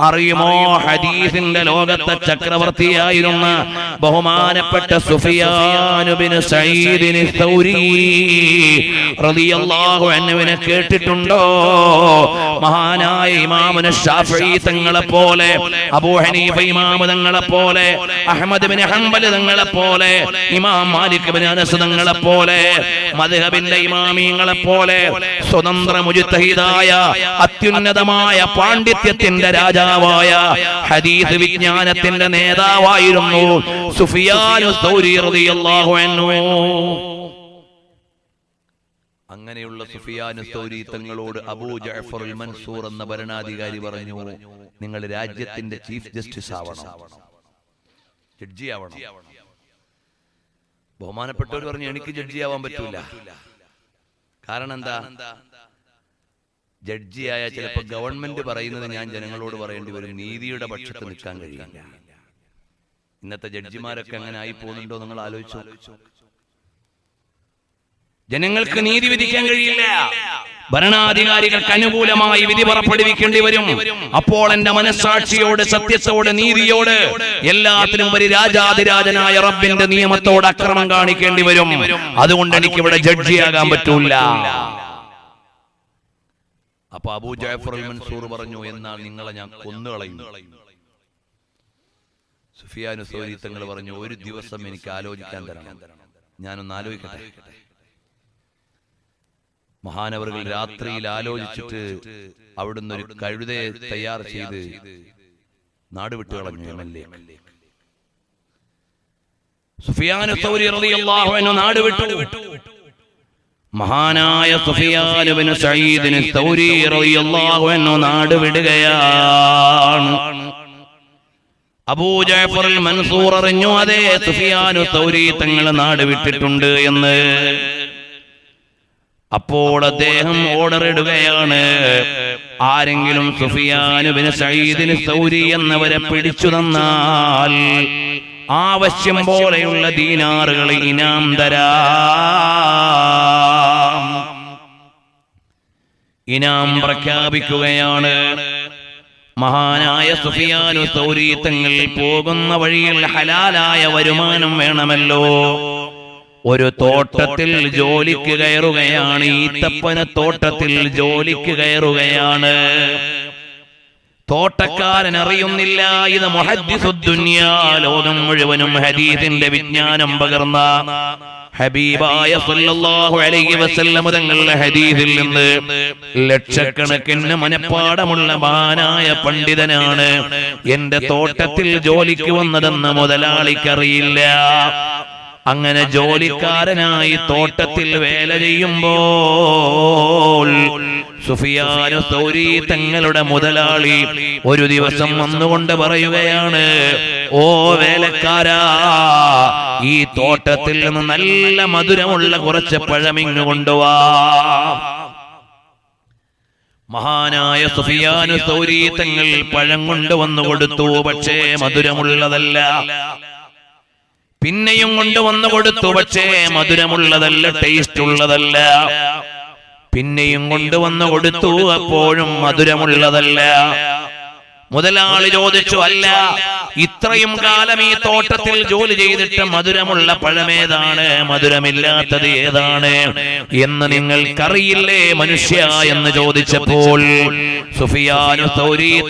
അറിയുമോ? ഹദീസിന്റെ ലോകത്തെ ചക്രവർത്തിയായിരുന്ന ബഹുമാനപ്പെട്ട സുഫിയാനുബിന് സൗരി റളിയല്ലാഹു അൻഹുവിനെ കേട്ടിട്ടുണ്ടോ? മഹാനായ ഇമാമുന ഷാഫി തങ്ങളെ പോലെ അബൂ ഹനീഫ ഇമാമു തങ്ങളെ പോലെ അഹ്മദ് ഇബ്നു ഹംബൽ തങ്ങളെ പോലെ ഇമാം മാലിക് ഇബ്നു അനസ് തങ്ങളെ പോലെ മദ്ഹബിന്റെ ഇമാമീങ്ങളെ പോലെ സ്വതന്ത്ര മുജ്തഹിദായ അത്യുന്നതമായ പാണ്ഡിത്യത്തിന്റെ രാജാവായ ഹദീസ് വിജ്ഞാനത്തിന്റെ നേതാവായിരുന്നു സുഫിയാനു അങ്ങനെയുള്ള സുഫിയാനു സൗരി തങ്ങളോട് അബൂ ജഫർ മൻസൂർ എന്ന ഭരണാധികാരി പറഞ്ഞു നിങ്ങൾ രാജ്യത്തിന്റെ ചീഫ് ജസ്റ്റിസ് ആവണം. ജഡ്ജി ആവണം. ബഹുമാനപ്പെട്ടവർ പറഞ്ഞു എനിക്ക് ജഡ്ജി ആവാൻ പറ്റൂല. കാരണം എന്താ? ജഡ്ജിയായ ചിലപ്പോൾ ഗവൺമെന്റ് പറയുന്നത് ഞാൻ ജനങ്ങളോട് പറയേണ്ടി വരും. നീതിയുടെ പക്ഷത്ത് നിൽക്കാൻ കഴിയില്ല. ഇന്നത്തെ ജഡ്ജിമാരൊക്കെ അങ്ങനെ ആയി പോകുന്നുണ്ടോ നിങ്ങൾ ആലോചിച്ചു? ജനങ്ങൾക്ക് നീതി വിധിക്കാൻ കഴിയില്ല. ഭരണാധികാരികൾക്ക് അനുകൂലമായി വിധി പുറപ്പെടുവിക്കേണ്ടി വരും. അപ്പോൾ എന്റെ മനസ്സാക്ഷിയോട് സത്യത്തോട് നീതിയോട് എല്ലാത്തിനും ഒരു രാജാതിരാജനായ റബ്ബിന്റെ നിയമത്തോട് അക്രമം കാണിക്കേണ്ടി വരും. അതുകൊണ്ട് എനിക്ക് ഇവിടെ ജഡ്ജിയാകാൻ പറ്റൂല. അപ്പൊ അബൂ ജാഫർ മൻസൂർ പറഞ്ഞു എന്നാൽ നിങ്ങളെ ഞാൻ കൊന്നുകളയും സുഫിയാനു സൗരി തങ്ങൾ പറഞ്ഞു ഒരു ദിവസം എനിക്ക് ആലോചിക്കാൻ തരണം. ഞാനൊന്ന് ആലോചിക്കട്ടെ. മഹാനവറുകൾ രാത്രിയിൽ ആലോചിച്ചിട്ട് അവിടുന്ന് ഒരു കഴുതയെ തയ്യാർ ചെയ്ത് നാട് വിട്ടു കളഞ്ഞു എം എൽ എ. സുഫിയാനു സൗരി നാട് വിട്ടു. മഹാനായ സുഫിയാനുബിന് സയ്യിദിന് സൗരി റളിയല്ലാഹു അൻഹു നാട് വിടുകയാണ്. അബൂ ജാഫർ മൻസൂർ അറിഞ്ഞു അതേ സുഫിയാനു സൗരി തങ്ങൾ നാട് വിട്ടിട്ടുണ്ട് എന്ന്. അപ്പോൾ അദ്ദേഹം ഓർഡർ ഇടുകയാണ്. ആരെങ്കിലും സുഫിയാനുബിന് സയ്യിദിന് സൗരി എന്നവരെ പിടിച്ചു തന്നാൽ ആവശ്യം പോലെയുള്ള ദീനാറുകൾ ഇനാം തരാം. ഇനാം പ്രഖ്യാപിക്കുകയാണ്. മഹാനായ സുഫിയാനു സൗരി തങ്ങൾ പോകുന്ന വഴിയിൽ ഹലാലായ വരുമാനം വേണമല്ലോ. ഒരു തോട്ടത്തിൽ ജോലിക്ക് കയറുകയാണ് ഈത്തപ്പന തോട്ടത്തിൽ ജോലിക്ക് കയറുകയാണ്. തോട്ടക്കാരൻ അറിയുന്നില്ല ഇത് മൊഹദ്ദിസുദ്ദുന്യ ലോകം മുഴുവനും ഹദീസിന്റെ വിജ്ഞാനം പകർന്ന ഹബീബായ സല്ലല്ലാഹു അലൈഹി വസല്ലം തങ്ങളുടെ ഹദീസിൽ നിന്ന് ലക്ഷക്കണക്കിന് മനപ്പാടമുള്ള മഹാനായ പണ്ഡിതനാണ് എന്റെ തോട്ടത്തിൽ ജോലിക്ക് വന്നതെന്ന് മുതലാളിക്കറിയില്ല. അങ്ങനെ ജോലിക്കാരനായി തോട്ടത്തിൽ വേല ചെയ്യുമ്പോൾ സുഫിയാനു സൗരി തങ്ങളുടെ മുതലാളി ഒരു ദിവസം വന്നുകൊണ്ട് പറയുകയാണ് ഓ വേലക്കാരാ ഈ തോട്ടത്തിൽ നിന്ന് നല്ല മധുരമുള്ള കുറച്ച് പഴമിങ്ങ് കൊണ്ടുവാ. മഹാനായ സുഫിയാനു സൗരി തങ്ങൾ പഴം കൊണ്ടുവന്നു കൊടുത്തു പക്ഷേ മധുരമുള്ളതല്ല. പിന്നെയും കൊണ്ടുവന്നു കൊടുത്തു. പക്ഷേ മധുരമുള്ളതല്ല ടേസ്റ്റ് ഉള്ളതല്ല പിന്നെയും കൊണ്ടുവന്നു കൊടുത്തു. അപ്പോഴും മധുരമുള്ളതല്ല. മുതലാളി ചോദിച്ചു അല്ല ഇത്രയും കാലം ഈ തോട്ടത്തിൽ ജോലി ചെയ്തിട്ട് മധുരമുള്ള പഴമേതാണ്? മധുരമില്ലാത്തത് ഏതാണ്? എന്ന് നിങ്ങൾക്കറിയില്ലേ മനുഷ്യ എന്ന് ചോദിച്ചപ്പോൾ സുഫിയാനു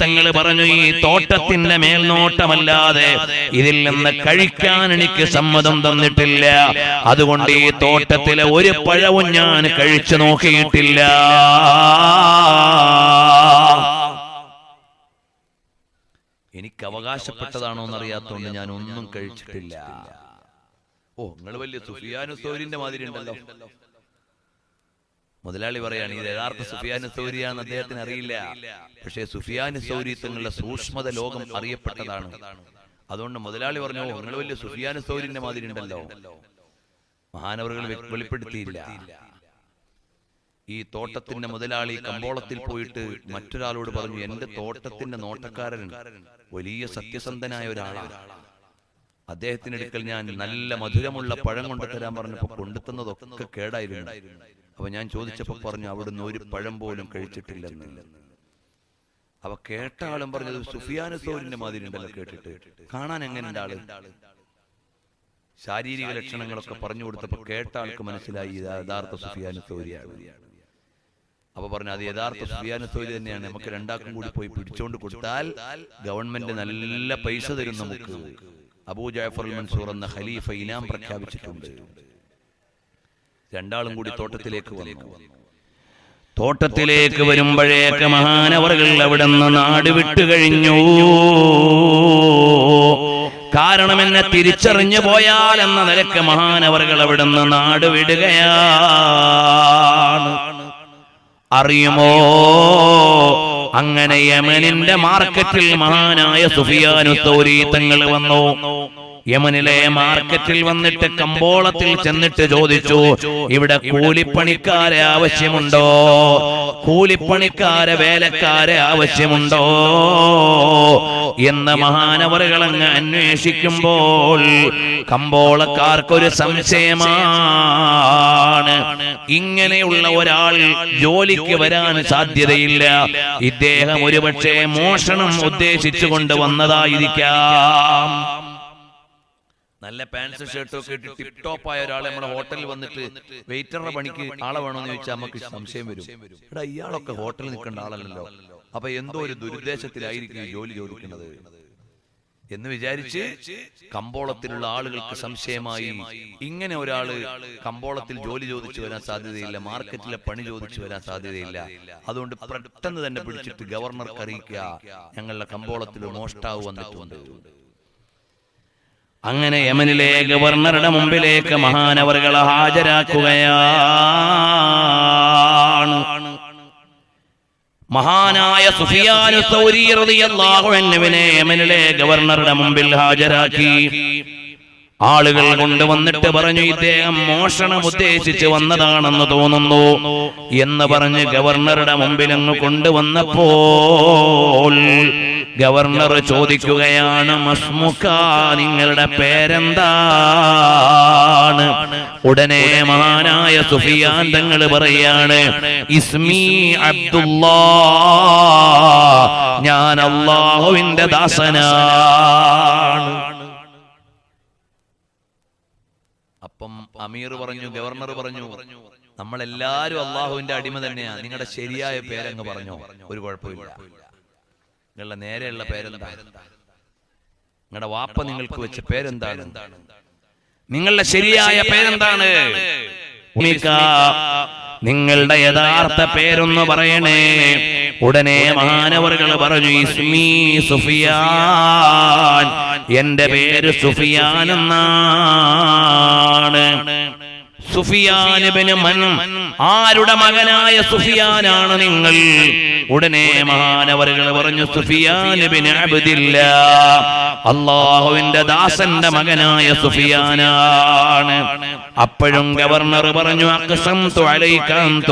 തങ്ങൾ പറഞ്ഞു ഈ തോട്ടത്തിന്റെ മേൽനോട്ടമല്ലാതെ ഇതിൽ നിന്ന് കഴിക്കാൻ എനിക്ക് സമ്മതം തന്നിട്ടില്ല. അതുകൊണ്ട് ഈ തോട്ടത്തിലെ ഒരു പഴവും ഞാൻ കഴിച്ചു നോക്കിയിട്ടില്ല. അവകാശപ്പെട്ടതാണോ എന്നറിയാത്തോണ്ട് ഞാൻ ഒന്നും കഴിച്ചിട്ടില്ല. ഓ നിങ്ങൾ വലിയ സുഫിയാനു സൗരിന്റെ മാതിരി ഉണ്ടല്ലോ. മുതലാളി പറയാണ് ഇത് യഥാർത്ഥ സുഫിയാനു സൗരിയാന്ന് അദ്ദേഹത്തിന് അറിയില്ല. പക്ഷേ സുഫിയാനു സൗരി തങ്ങളുടെ സൂക്ഷ്മത ലോകം അറിയപ്പെട്ടതാണ്. അതുകൊണ്ട് മുതലാളി പറഞ്ഞു "ഓ, നിങ്ങൾ വലിയ സുഫിയാനു സൗരിന്റെ മാതിരി ഉണ്ടല്ലോ. മഹാനവറുകൾ വെളിപ്പെടുത്തിയില്ല. ഈ തോട്ടത്തിന്റെ മുതലാളി കമ്പോളത്തിൽ പോയിട്ട് മറ്റൊരാളോട് പറഞ്ഞു എന്റെ തോട്ടത്തിന്റെ നോട്ടക്കാരൻ വലിയ സത്യസന്ധനായ ഒരാളാണ് അദ്ദേഹത്തിന് അടുക്കൽ ഞാൻ നല്ല മധുരമുള്ള പഴം കൊണ്ടു തരാൻ പറഞ്ഞപ്പോ കൊണ്ടുത്തുന്നതൊക്കെ കേടായിരുന്നു. അപ്പൊ ഞാൻ ചോദിച്ചപ്പോ പറഞ്ഞു അവിടുന്ന് ഒരു പഴം പോലും കഴിച്ചിട്ടില്ലെന്ന്. അവ കേട്ട ആളും പറഞ്ഞത് സുഫിയാന സൗരിന്റെ മാതിരി ഉണ്ടല്ലോ കേട്ടിട്ട്. കാണാൻ എങ്ങനെയുണ്ട് ആൾ? ശാരീരിക ലക്ഷണങ്ങളൊക്കെ പറഞ്ഞു കൊടുത്തപ്പോ കേട്ട ആൾക്ക് മനസ്സിലായി യഥാർത്ഥ സുഫിയാന സൗരിയാണ് അപ്പൊ പറഞ്ഞു അത് യഥാർത്ഥ സുഫിയാന തൊഴിൽ തന്നെയാണ്. നമുക്ക് രണ്ടാക്കും കൂടി പോയി പിടിച്ചോണ്ട് കൊടുത്താൽ ഗവൺമെന്റ് നല്ല പൈസ തരും നമുക്ക്. അബൂ ജാഫർ മൻസൂർ എന്ന ഖലീഫ ഇനാം പ്രഖ്യാപിച്ചിട്ടുണ്ട്. രണ്ടാളും കൂടി തോട്ടത്തിലേക്ക് വന്നു. തോട്ടത്തിലേക്ക് വരുമ്പോഴേക്ക് മഹാനവറുകൾ അവിടെ നിന്ന് നാട് വിട്ടു കഴിഞ്ഞു. കാരണം എന്നെ തിരിച്ചറിഞ്ഞു പോയാൽ എന്ന നിലയ്ക്ക് മഹാനവറുകൾ അവിടെ നിന്ന് നാട് വിടുകയാണ്. അറിയുമോ? അങ്ങനെ യമനിന്റെ മാർക്കറ്റിൽ മഹാനായ സുഫിയാനു തങ്ങൾ വന്നു. യമനിലെ മാർക്കറ്റിൽ വന്നിട്ട് കമ്പോളത്തിൽ ചെന്നിട്ട് ചോദിച്ചു ഇവിടെ കൂലിപ്പണിക്കാരെ ആവശ്യമുണ്ടോ? കൂലിപ്പണിക്കാരെ വേലക്കാരെ ആവശ്യമുണ്ടോ? എന്ന് മഹാനവറുകൾ അങ്ങ് അന്വേഷിക്കുമ്പോൾ കമ്പോളക്കാർക്കൊരു സംശയമാണ്. ഇങ്ങനെയുള്ള ഒരാൾ ജോലിക്ക് വരാൻ സാധ്യതയില്ല. ഇദ്ദേഹം ഒരുപക്ഷെ മോഷണം ഉദ്ദേശിച്ചുകൊണ്ട് വന്നതായിരിക്കാം. നല്ല പാൻസും ഷർട്ടും ഒക്കെ ഇട്ട് ടിപ് ടോപ്പ് ആയ ഒരാളെ നമ്മുടെ ഹോട്ടലിൽ വന്നിട്ട് വെയിറ്ററുടെ പണിക്ക് ആളെ വേണമെന്ന് ചോദിച്ചാൽ നമുക്ക് സംശയം വരും. എടാ ഇയാളൊക്കെ ഹോട്ടലിൽ നിൽക്കേണ്ട ആളല്ലല്ലോ. അപ്പൊ എന്തോ ഒരു ദുരുദ്ദേശത്തിലായിരിക്കും ജോലി ചോദിക്കുന്നത്. എന്ന് വിചാരിച്ച് കമ്പോളത്തിലുള്ള ആളുകൾക്ക് സംശയമായി ഇങ്ങനെ ഒരാൾ കമ്പോളത്തിൽ ജോലി ചോദിച്ചു വരാൻ സാധ്യതയില്ല മാർക്കറ്റിലെ പണി ചോദിച്ചു വരാൻ സാധ്യതയില്ല. അതുകൊണ്ട് പെട്ടെന്ന് തന്നെ പിടിച്ചിട്ട് ഗവർണർക്ക് അറിയിക്കുക ഞങ്ങളുടെ കമ്പോളത്തിൽ മോഷ്ടാവ് വന്നിട്ടുണ്ട്. അങ്ങനെ യമനിലെ ഗവർണറുടെ മുമ്പിലേക്ക് മഹാനവറുകളെ ഹാജരാക്കുകയാണ്. മഹാനായ സുഫിയാനു സൗരി റളിയല്ലാഹു അൻഹുവിനെ യമനിലെ ഗവർണറുടെ മുമ്പിൽ ഹാജരാക്കി. ആളുകൾ കൊണ്ടുവന്നിട്ട് പറഞ്ഞു ഇദ്ദേഹം മോഷണം ഉദ്ദേശിച്ച് വന്നതാണെന്ന് തോന്നുന്നു എന്ന് പറഞ്ഞ് ഗവർണറുടെ മുമ്പിൽ അങ്ങ് കൊണ്ടുവന്നപ്പോൾ ഗവർണർ ചോദിക്കുകയാണ് മസ്മുക്ക നിങ്ങളുടെ പേരെന്താണ്? ഉടനെ മഹാനായ സുഫിയാൻ തങ്ങൾ പറയാണ് ഇസ്മി അബ്ദുല്ലാ ഞാൻ അള്ളാഹുവിന്റെ ദാസനാണ്. അപ്പം അമീർ പറഞ്ഞു ഗവർണർ പറഞ്ഞു നമ്മളെല്ലാരും അള്ളാഹുവിന്റെ അടിമ തന്നെയാണ് നിങ്ങളുടെ ശരിയായ പേരങ്ങ് പറഞ്ഞു ഒരു കുഴപ്പമില്ല. നിങ്ങളുടെ നേരെയുള്ള പേരെന്താ നിങ്ങളുടെ വാപ്പ നിങ്ങൾക്ക് വെച്ച പേരെന്താണ്? നിങ്ങളുടെ ശരിയായ പേരെന്താണ്? നിങ്ങളുടെ യഥാർത്ഥ പേരൊന്ന് പറയണേ. ഉടനെ മഹാനവറുകൾ പറഞ്ഞു ഇസ്മി സുഫിയാൻ. എന്റെ പേര് സുഫിയാൻ എന്നാണ്. ആരുടെ മകനായ സുഫിയാനാണ് നിങ്ങൾ? ഉടനെ മഹാനവരകൾ പറഞ്ഞു സുഫിയാനുബിന് അള്ളാഹുവിന്റെ ദാസന്റെ മകനായ സുഫിയാനാണ്. അപ്പോഴും ഗവർണർ പറഞ്ഞു അക്സംതു അലൈക അൻ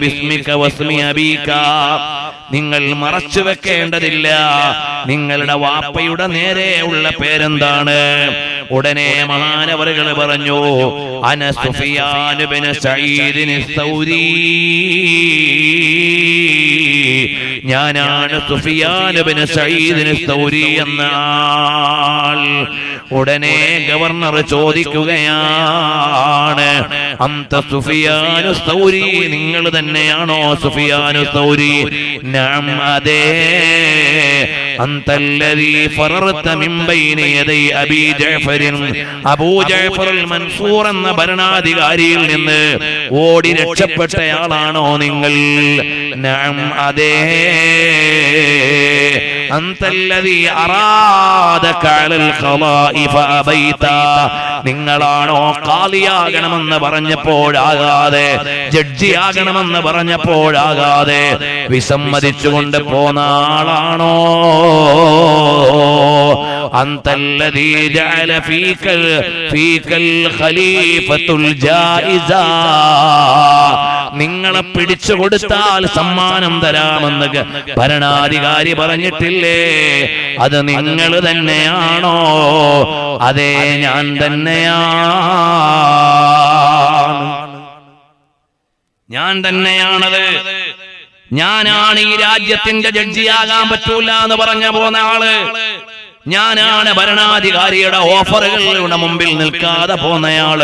ബിസ്മിക വസ്മി അബീക. നിങ്ങൾ മറച്ചു വെക്കേണ്ടതില്ല. നിങ്ങളുടെ വാപ്പയുടെ നേരെ ഉള്ള പേരെന്താണ്? ഉടനെ മഹാനവറുകൾ പറഞ്ഞു അന ഞാനാണ് സുഫിയാനുബിന് സൈദിന് സൗരി എന്ന ആൾ ഉടനെ ഗവർണർ ചോദിക്കുകയാണ് അന്ത സുഫിയാനു സൗരി നിങ്ങൾ തന്നെയാണോ സുഫിയാനു സൗരി? നാം അതേ. ഫറർത മിൻ ബൈനി യദൈ അബീ ജഅഫറിൻ അബൂ ജഅഫറുൽ മൻസൂർ എന്ന ഭരണാധികാരിയിൽ നിന്ന് ഓടി രക്ഷപ്പെട്ടയാളാണോ നിങ്ങൾ? നാം അതെ. നിങ്ങളാണോ കാലിയാകണമെന്ന് പറഞ്ഞപ്പോഴാകാതെ ജഡ്ജിയാകണമെന്ന് പറഞ്ഞപ്പോഴാകാതെ വിസമ്മതിച്ചുകൊണ്ട് പോന്ന ആളാണോ? ഫീകൽ ഫീകൽ ഖലീഫത്തുൽ ജായിസ നിങ്ങളെ പിടിച്ചു കൊടുത്താൽ സമ്മാനം തരാമെന്ന് ഭരണാധികാരി പറഞ്ഞിട്ടില്ലേ? അത് നിങ്ങൾ തന്നെയാണോ? അതെ ഞാൻ തന്നെയാണ്. ഞാൻ തന്നെയാണത്. ഞാനാണ് ഈ രാജ്യത്തിന്റെ ജഡ്ജിയാകാൻ പറ്റൂല എന്ന് പറഞ്ഞ പോന്ന ആൾ. ഞാനാണ് ഭരണാധികാരിയുടെ ഓഫറുകളുടെ മുമ്പിൽ നിൽക്കാതെ പോന്നയാൾ.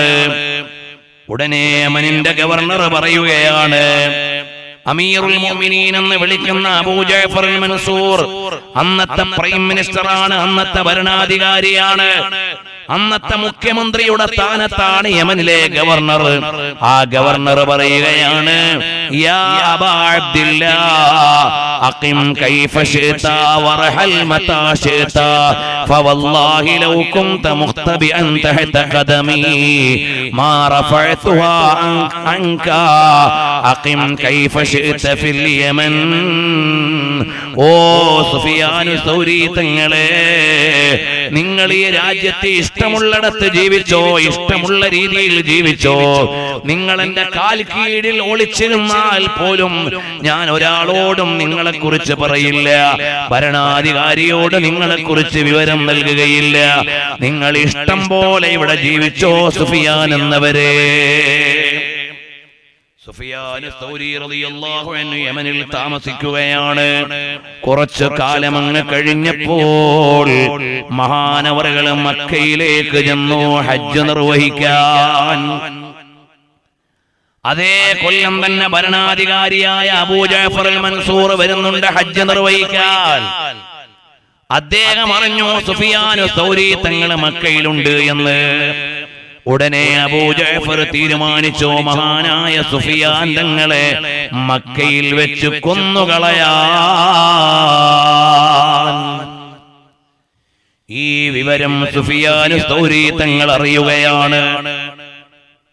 ഉടനെ യമനിന്റെ ഗവർണർ പറയുകയാണ് അമീറുൽ എന്ന് വിളിക്കുന്ന മൻസൂർ അന്നത്തെ പ്രൈം മിനിസ്റ്ററാണ് അന്നത്തെ ഭരണാധികാരിയാണ്. അന്നത്തെ മുഖ്യമന്ത്രിയുടെ സ്ഥാനത്താണ് യമനിലെ ഗവർണർ. ആ ഗവർണർ പറയുകയാണ് ഓ സുഫിയാനു സൗരീതങ്ങളെ നിങ്ങൾ ഈ രാജ്യത്തെ ഇഷ്ടമുള്ളിടത്ത് ജീവിച്ചോ ഇഷ്ടമുള്ള രീതിയിൽ ജീവിച്ചോ നിങ്ങൾ എന്റെ കാൽ കീഴിൽ ഒളിച്ചിരുന്നാൽ പോലും ഞാൻ ഒരാളോടും നിങ്ങളെ കുറിച്ച് പറയില്ല. ഭരണാധികാരിയോട് നിങ്ങളെ കുറിച്ച് വിവരം നൽകുകയില്ല. നിങ്ങൾ ഇഷ്ടം പോലെ ഇവിടെ ജീവിച്ചോ സുഫിയാൻ എന്നവരെ. സുഫിയാൻ യമനിൽ താമസിക്കുകയാണ്. കുറച്ചു കാലം അങ്ങ് കഴിഞ്ഞപ്പോൾ മഹാനവറുകൾ മക്കയിലേക്ക് ചെന്നു ഹജ്ജ് നിർവഹിക്കാൻ. അതേ കൊല്ലം തന്നെ ഭരണാധികാരിയായ അബൂ ജാഫർ അൽ മൻസൂർ വരുന്നുണ്ട് ഹജ്ജ് നിർവഹിക്കാൻ. അദ്ദേഹം അറിഞ്ഞു സുഫിയാനു സൗരി തങ്ങൾ മക്കയിലുണ്ട് എന്ന്. ഉടനെ അബൂജഫർ തീരുമാനിച്ചു മഹാനായ സുഫിയാൻ തങ്ങളെ മക്കയിൽ വെച്ച് കൊന്നുകളയാ ഈ വിവരം സുഫിയാനു സൗരി തങ്ങൾ അറിയുകയാണ്.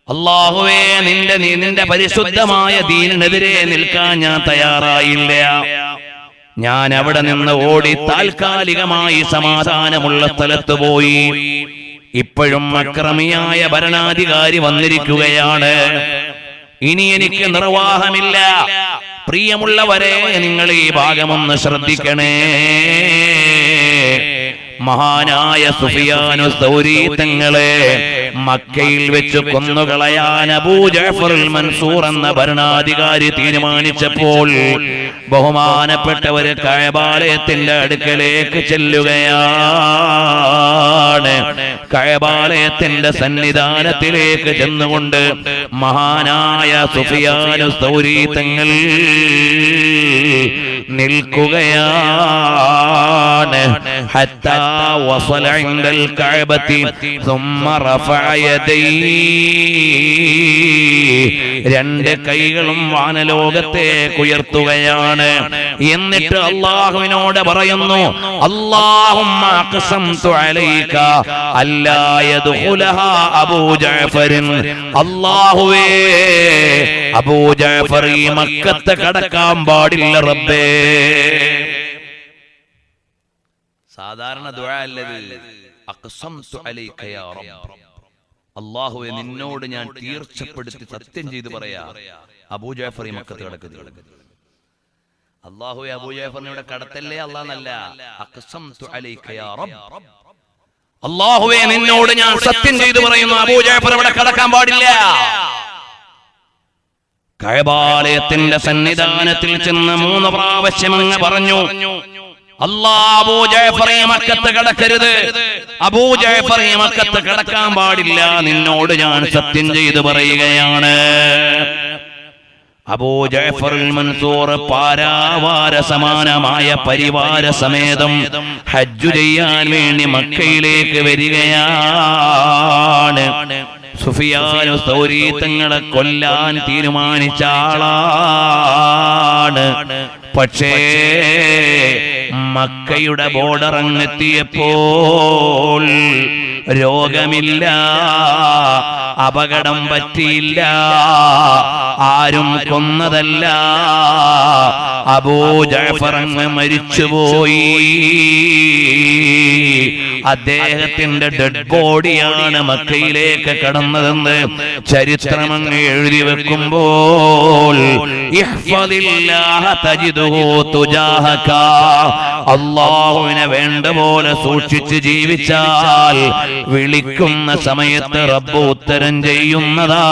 അള്ളാഹുവേ നിന്റെ നീ നിന്റെ പരിശുദ്ധമായ ദീനിനെതിരെ നിൽക്കാൻ ഞാൻ തയ്യാറായില്ല. ഞാൻ അവിടെ നിന്ന് ഓടി താൽക്കാലികമായി സമാധാനമുള്ള സ്ഥലത്ത് പോയി. ഇപ്പോഴും അക്രമിയായ ഭരണാധികാരി വന്നിരിക്കുകയാണ്. ഇനി എനിക്ക് നിർവാഹമില്ല. പ്രിയമുള്ളവരെ നിങ്ങൾ ഈ ഭാഗമൊന്ന് ശ്രദ്ധിക്കണേ. മഹാനായ സുഫിയാനു സൗരി തങ്ങളെ മക്കയിൽ വെച്ച് കൊന്നുകളയാൻ അബൂ ജാഫറുൽ മൻസൂർ എന്ന ഭരണാധികാരി തീരുമാനിച്ചപ്പോൾ ബഹുമാനപ്പെട്ടവര് കഴബാലയത്തിന്റെ അടുക്കലേക്ക് ചെല്ലുകയാണ്. കഴബാലയത്തിന്റെ സന്നിധാനത്തിലേക്ക് ചെന്നുകൊണ്ട് മഹാനായ സുഫിയാനു സൗരി തങ്ങൾ നിൽക്കുകയാണ് حتى وصل عند الكعبة ثم رفع يديه രണ്ട് കൈകളും വാനലോകത്തേക്ക് ഉയർത്തുകയാണ് എന്നിട്ട് അള്ളാഹുവിനോട് പറയുന്നു അള്ളാഹും അള്ളാഹുവേ അബൂ ജാഫർ ഈ മക്കത്ത് കടക്കാൻ പാടില്ല റബ്ബേ. സാധാരണ അല്ലാഹുവേ നിന്നോട് ഞാൻ തീർച്ചപ്പെടുത്തി സത്യം ചെയ്ത് പറയാ. അബൂ ജാഫർ ഈ മക്കത്ത് കിടക്കുന്നത് അല്ലാഹുവേ അബൂ ജാഫറിനെ ഇവിടെ കടത്തല്ലേ? അല്ലാന്നല്ല അക്സം അള്ളാഹുവേ നിന്നോട് ഞാൻ സത്യം ചെയ്തു പറയുന്നു. അബൂ ജാഫർ ഇവിടെ കടക്കാൻ പാടില്ല. കഴബാലയത്തിന്റെ സന്നിധാനത്തിൽ ചെന്ന് മൂന്ന് പ്രാവശ്യം അങ്ങ് പറഞ്ഞു അല്ലാ അബൂ ജാഫറെ മക്കത്ത് കിടക്കരുത്. അബൂ ജാഫറെ മക്കത്ത് കിടക്കാൻ പാടില്ല. നിന്നോട് ഞാൻ സത്യം ചെയ്തു പറയുകയാണ്. അബൂ ജാഫറുൽ മൻസൂർ പാരാവാര സമാനമായ പരിവാര സമേതം ഹജ്ജു ചെയ്യാൻ വേണ്ടി മക്കയിലേക്ക് വരികയാണ്. സുഫിയാനു സൗരി കൊല്ലാൻ തീരുമാനിച്ച ആളാണ്. പക്ഷേ മക്കയുടെ ബോർഡർ അങ്ങെത്തിയപ്പോൾ രോഗമില്ല അപകടം പറ്റിയില്ല ആരും കൊന്നതല്ല. അബൂ ജാഫർ അങ്ങ് മരിച്ചുപോയി. അദ്ദേഹത്തിന്റെ ഡെഡ് ബോഡിയാണ് മക്കയിലേക്ക് കടന്നതെന്ന് ചരിത്രം അങ്ങ് എഴുതി വെക്കുമ്പോൾ അള്ളാഹുവിനെ വേണ്ട പോലെ സൂക്ഷിച്ച് ജീവിച്ചാൽ വിളിക്കുന്ന സമയത്ത് റബ്ബ് ഉത്തരം ചെയ്യുന്നതാ.